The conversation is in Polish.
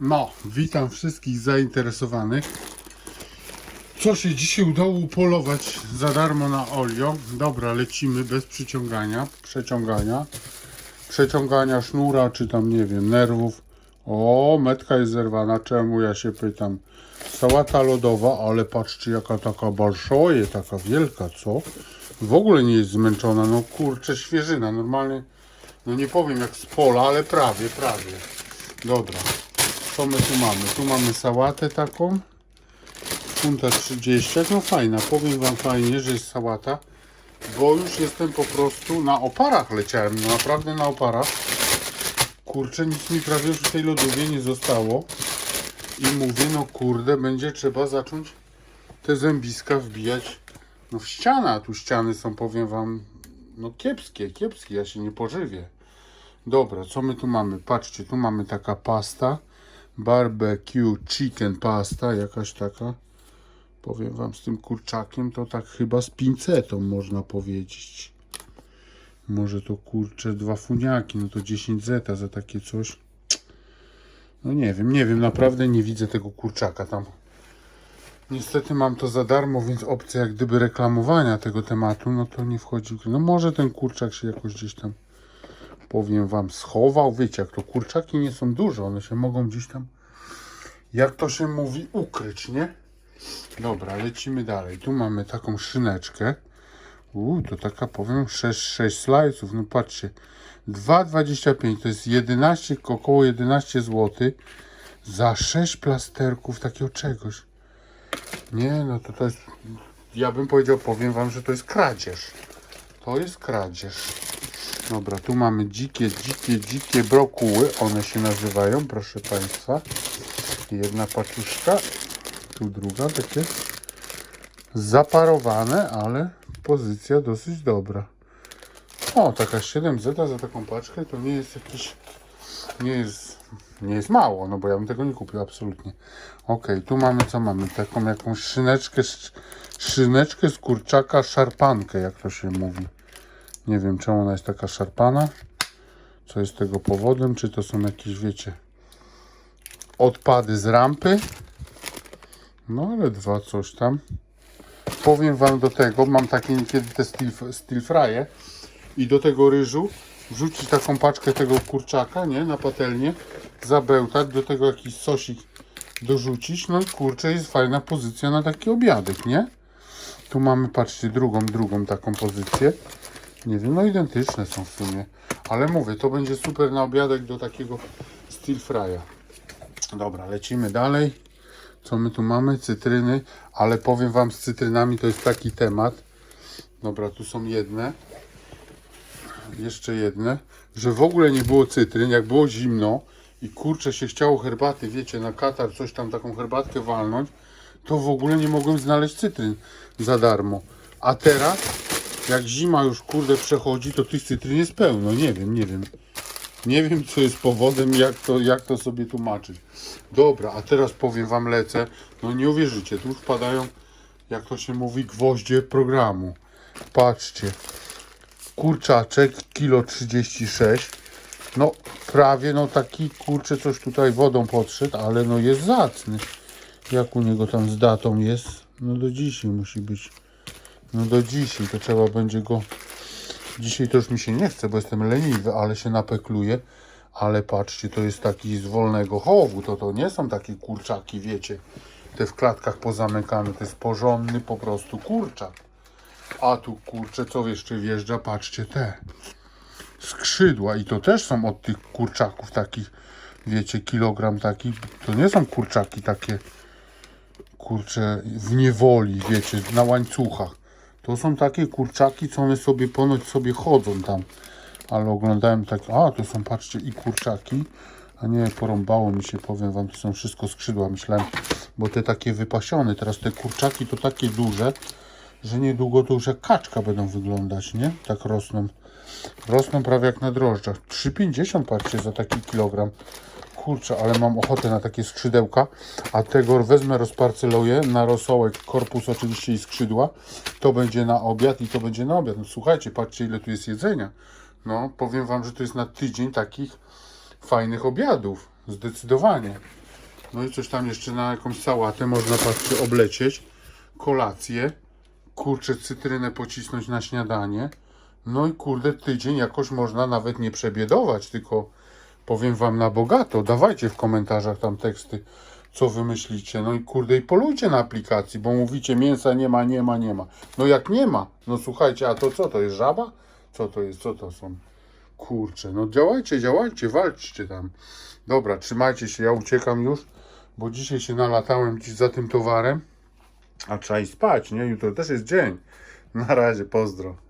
No, witam wszystkich zainteresowanych. Co się dzisiaj udało upolować za darmo na olio? Dobra, lecimy bez przyciągania, przeciągania, przeciągania sznura, czy tam nie wiem, nerwów. O, metka jest zerwana, czemu ja się pytam? Sałata lodowa, ale patrzcie jaka taka barszoje, taka wielka, co? W ogóle nie jest zmęczona, no kurczę, świeżyna, normalnie, no nie powiem jak z pola, ale prawie, prawie. Dobra, co my tu mamy? Tu mamy sałatę taką. Funta 30. No fajna, powiem wam fajnie, że jest sałata. Bo już jestem po prostu na oparach leciałem. No naprawdę na oparach. Kurczę, nic mi prawie już w tej lodówie nie zostało. I mówię, no kurde, będzie trzeba zacząć te zębiska wbijać no w ścianę. A tu ściany są, powiem wam, no kiepskie, kiepskie. Ja się nie pożywię. Dobra, co my tu mamy? Patrzcie, tu mamy taka pasta. Barbecue chicken pasta, jakaś taka. Powiem wam z tym kurczakiem, to tak chyba z pincetą można powiedzieć. Może to kurcze dwa funiaki, no to 10 zeta za takie coś. No nie wiem, nie wiem, naprawdę nie widzę tego kurczaka tam. Niestety mam to za darmo, więc opcja jak gdyby reklamowania tego tematu, no to nie wchodzi. No może ten kurczak się jakoś gdzieś tam powiem wam, schował. Wiecie, jak to kurczaki nie są duże, one się mogą gdzieś tam, jak to się mówi, ukryć, nie? Dobra, lecimy dalej. Tu mamy taką szyneczkę. Uuu, to taka powiem 6, 6 slajców. No patrzcie, 2,25 to jest 11, około 11 zł za 6 plasterków takiego czegoś. Nie, no to to jest, ja bym powiedział, powiem wam, że to jest kradzież. To jest kradzież. Dobra, tu mamy dzikie, dzikie, dzikie brokuły. One się nazywają, proszę Państwa. Jedna paczuszka, tu druga, takie zaparowane, ale pozycja dosyć dobra. O, taka 7 zeta za taką paczkę to nie jest jakiś, nie jest, nie jest mało, no bo ja bym tego nie kupił absolutnie. Ok, tu mamy co mamy? Taką jakąś szyneczkę, sz- szyneczkę z kurczaka, szarpankę, jak to się mówi. Nie wiem, czemu ona jest taka szarpana. Co jest tego powodem? Czy to są jakieś, wiecie, odpady z rampy? No ale dwa coś tam. Powiem wam do tego, mam takie niekiedy te steel, steel frye i do tego ryżu wrzucić taką paczkę tego kurczaka, nie, na patelnię, zabełtać, do tego jakiś sosik dorzucić, no i kurczę, jest fajna pozycja na taki obiadek, nie? Tu mamy, patrzcie, drugą, drugą taką pozycję. Nie wiem, no identyczne są w sumie. Ale mówię, to będzie super na obiadek do takiego steel fry'a. Dobra, lecimy dalej. Co my tu mamy? Cytryny. Ale powiem Wam, z cytrynami to jest taki temat. Dobra, tu są jedne. Jeszcze jedne. Że w ogóle nie było cytryn. Jak było zimno i kurczę się chciało herbaty, wiecie, na katar coś tam, taką herbatkę walnąć, to w ogóle nie mogłem znaleźć cytryn za darmo. A teraz jak zima już kurde przechodzi, to tych cytryn jest pełno. Nie wiem, nie wiem. Nie wiem, co jest powodem, jak to, jak to sobie tłumaczyć. Dobra, a teraz powiem wam lecę. No nie uwierzycie, tu wpadają, jak to się mówi, gwoździe programu. Patrzcie. Kurczaczek, kilo 36. No prawie, no taki kurczę coś tutaj wodą podszedł, ale no jest zacny. Jak u niego tam z datą jest? No do dzisiaj musi być. No do dzisiaj to trzeba będzie go. Dzisiaj to już mi się nie chce, bo jestem leniwy, ale się napekluję. Ale patrzcie, to jest taki z wolnego chowu. To to nie są takie kurczaki, wiecie. Te w klatkach pozamykane. To jest porządny po prostu kurczak. A tu kurczę, co jeszcze wjeżdża? Patrzcie te skrzydła. I to też są od tych kurczaków takich, wiecie, kilogram taki. To nie są kurczaki takie kurczę, w niewoli, wiecie, na łańcuchach. To są takie kurczaki, co one sobie ponoć sobie chodzą tam. Ale oglądałem tak, a to są, patrzcie, i kurczaki. A nie, porąbało mi się, powiem wam, to są wszystko skrzydła, myślałem, bo te takie wypasione, teraz te kurczaki to takie duże, że niedługo to już jak kaczka będą wyglądać, nie? Tak rosną. Rosną prawie jak na drożdżach. 3,50 patrzcie za taki kilogram. Kurczę, ale mam ochotę na takie skrzydełka, a tego wezmę, rozparceluję na rosołek, korpus oczywiście i skrzydła. To będzie na obiad i to będzie na obiad. No słuchajcie, patrzcie ile tu jest jedzenia. No, powiem wam, że to jest na tydzień takich fajnych obiadów. Zdecydowanie. No i coś tam jeszcze na jakąś sałatę można patrzcie oblecieć. Kolację. Kurczę, cytrynę pocisnąć na śniadanie. No i kurde, tydzień jakoś można nawet nie przebiedować, tylko powiem wam na bogato. Dawajcie w komentarzach tam teksty, co wy myślicie. No i kurde, i polujcie na aplikacji, bo mówicie mięsa nie ma, nie ma, nie ma. No jak nie ma, no słuchajcie, a to co, to jest żaba? Co to jest, co to są? Kurczę, no działajcie, działajcie, walczcie tam. Dobra, trzymajcie się, ja uciekam już, bo dzisiaj się nalatałem dziś za tym towarem. A trzeba i spać, nie? Jutro też jest dzień. Na razie, pozdro.